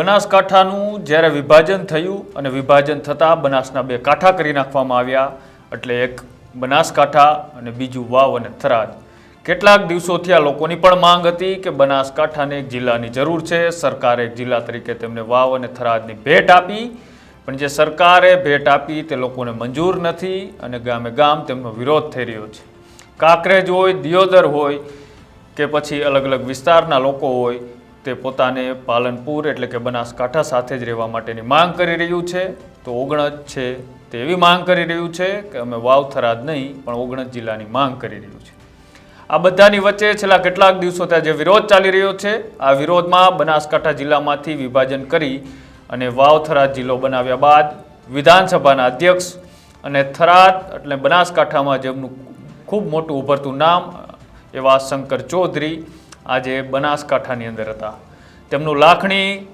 બનાસકાંઠાનું જ્યારે વિભાજન થયું અને વિભાજન થતાં બનાસના બે કાંઠા કરી નાખવામાં આવ્યા, એટલે એક બનાસકાંઠા અને બીજું વાવ અને થરાદ. કેટલાક દિવસોથી આ લોકોની પણ માંગ હતી કે બનાસકાંઠાને એક જિલ્લાની જરૂર છે. સરકારે એક જિલ્લા તરીકે તેમને વાવ અને થરાદની ભેટ આપી, પણ જે સરકારે ભેટ આપી તે લોકોને મંજૂર નથી અને ગામે ગામ તેમનો વિરોધ થઈ રહ્યો છે. કાંકરેજ હોય, દિયોદર હોય કે પછી અલગ અલગ વિસ્તારના લોકો હોય તે પોતાને પાલનપુર એટલે કે બનાસકાંઠા સાથે જ રહેવા માટેની માંગ કરી રહ્યું છે. તો ઓગણજ છે તે એવી માંગ કરી રહ્યું છે કે અમે વાવ થરાદ નહીં, પણ ઓગણજ જિલ્લાની માંગ કરી રહ્યું છે. આ બધાની વચ્ચે છેલ્લા કેટલાક દિવસો ત્યાં જે વિરોધ ચાલી રહ્યો છે, આ વિરોધમાં બનાસકાંઠા જિલ્લામાંથી વિભાજન કરી અને વાવ થરાદ જિલ્લો બનાવ્યા બાદ વિધાનસભાના અધ્યક્ષ અને થરાદ એટલે બનાસકાંઠામાં જેમનું ખૂબ મોટું ઉભરતું નામ, એવા શંકર ચૌધરી આજે બનાસકાંઠાની અંદર હતા. તેમનું લાખણી,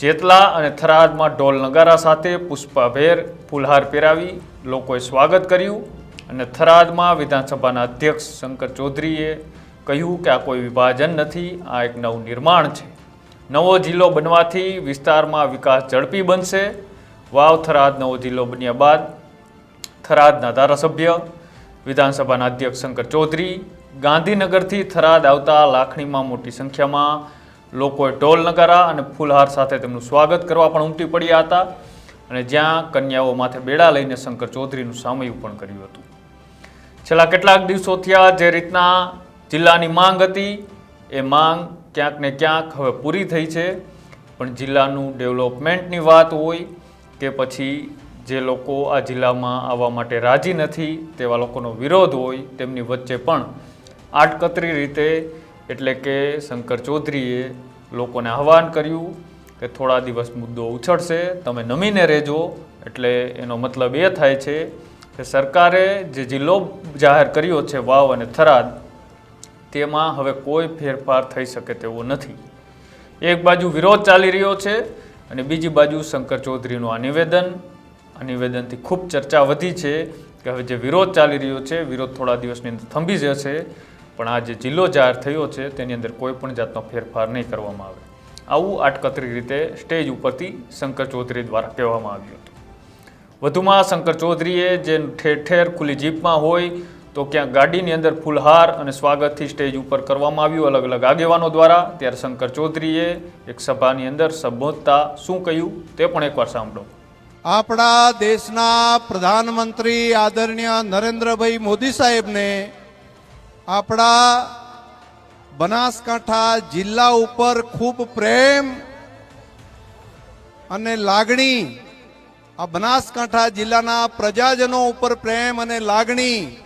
જેતલા અને થરાદમાં ઢોલ નગારા સાથે પુષ્પાભેર ફૂલહાર પહેરાવી લોકોએ સ્વાગત કર્યું અને થરાદમાં વિધાનસભાના અધ્યક્ષ શંકર ચૌધરીએ કહ્યું કે આ કોઈ વિભાજન નથી, આ એક નવું નિર્માણ છે. નવો જિલ્લો બનવાથી વિસ્તારમાં વિકાસ ઝડપી બનશે. વાવ થરાદ નવો જિલ્લો બન્યા બાદ થરાદના ધારાસભ્ય, વિધાનસભાના અધ્યક્ષ શંકર ચૌધરી ગાંધીનગરથી થરાદ આવતા લાખણીમાં મોટી સંખ્યામાં લોકોએ ઢોલ નગારા અને ફૂલહાર સાથે તેમનું સ્વાગત કરવા પણ ઉમટી પડ્યા હતા અને જ્યાં કન્યાઓ માથે બેડા લઈને શંકર ચૌધરીનું સામયું પણ કર્યું હતું. છેલ્લા કેટલાક દિવસોથી આ જે રીતના જિલ્લાની માંગ હતી, એ માંગ ક્યાંક ને ક્યાંક હવે પૂરી થઈ છે. પણ જિલ્લાનું ડેવલપમેન્ટની વાત હોય કે પછી જે લોકો આ જિલ્લામાં આવવા માટે રાજી નથી તેવા લોકોનો વિરોધ હોય, તેમની વચ્ચે પણ આટકતરી રીતે, એટલે કે શંકર ચૌધરીએ લોકોને આહવાન કર્યું કે થોડા દિવસ મુદ્દો ઉછળશે, તમે નમીને રહેજો. એટલે એનો મતલબ એ થાય છે કે સરકારે જે જિલ્લો જાહેર કર્યો છે વાવ અને થરાદ, તેમાં હવે કોઈ ફેરફાર થઈ શકે તેવો નથી. એક બાજુ વિરોધ ચાલી રહ્યો છે અને બીજી બાજુ શંકર ચૌધરીનું આ નિવેદન, આ નિવેદનથી ખૂબ ચર્ચા વધી છે કે હવે જે વિરોધ ચાલી રહ્યો છે, વિરોધ થોડા દિવસની અંદર થંભી જશે. પણ આ જે જિલ્લો જાહેર થયો છે, તેની અંદર કોઈ પણ જાતનો ફેરફાર નહીં કરવામાં આવે. આવું આટકતરી રીતે સ્ટેજ ઉપરથી શંકર ચૌધરી દ્વારા કહેવામાં આવ્યું હતું. વધુમાં શંકર ચૌધરીએ જે ઠેર ઠેર ખુલ્લી જીપમાં હોય, તો ક્યાં ગાડીની અંદર ફૂલહાર અને સ્વાગતથી સ્ટેજ ઉપર કરવામાં આવ્યું અલગ અલગ આગેવાનો દ્વારા, ત્યારે શંકર ચૌધરીએ એક સભાની અંદર સંબોધતા શું કહ્યું તે પણ એકવાર સાંભળો. આપણા દેશના પ્રધાનમંત્રી આદરણીય નરેન્દ્રભાઈ મોદી સાહેબને આપણા બનાસકાંઠા જિલ્લા ઉપર ખૂબ પ્રેમ અને લાગણી આ બનાસકાંઠા જિલ્લાના પ્રજાજનો ઉપર પ્રેમ અને લાગણી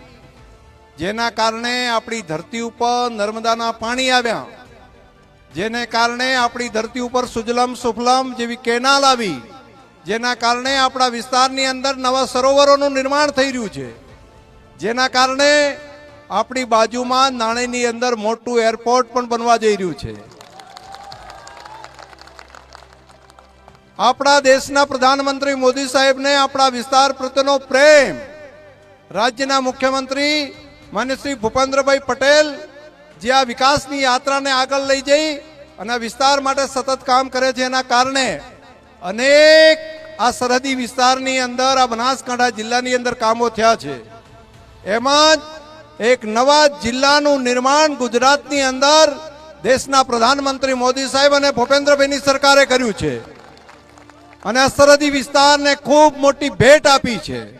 જેના કારણે આપણી ધરતી ઉપર નર્મદાના પાણી આવ્યા, જેને કારણે આપણી ધરતી ઉપર સુજલમ સુફલમ જેવી કેનાલ આવી, જેના કારણે આપણા વિસ્તારની અંદર નવા સરોવરોનું નિર્માણ થઈ રહ્યું છે, જેના કારણે આપણી બાજુમાં નાણીની અંદર મોટું એરપોર્ટ પણ બનવા જઈ રહ્યું છે. આપણા દેશના પ્રધાનમંત્રી મોદી સાહેબને આપણા વિસ્તાર પ્રત્યેનો પ્રેમ. રાજ્યના મુખ્યમંત્રી માન્ય શ્રી ભૂપેન્દ્રભાઈ પટેલ જે આ વિકાસની યાત્રાને આગળ લઈ જઈ અને વિસ્તાર માટે સતત કામ કરે છે એના કારણે અનેક આ સરહદી વિસ્તારની અંદર, આ બનાસકાંઠા જિલ્લાની અંદર કામો થયા છે. એમાં જ એક નવા જિલ્લાનું નિર્માણ ગુજરાતની અંદર દેશના પ્રધાનમંત્રી મોદી સાહેબ અને ભૂપેન્દ્રભાઈની સરકારે કર્યું છે. અને સરહદી વિસ્તારને ખૂબ મોટી ભેટ આપી છે.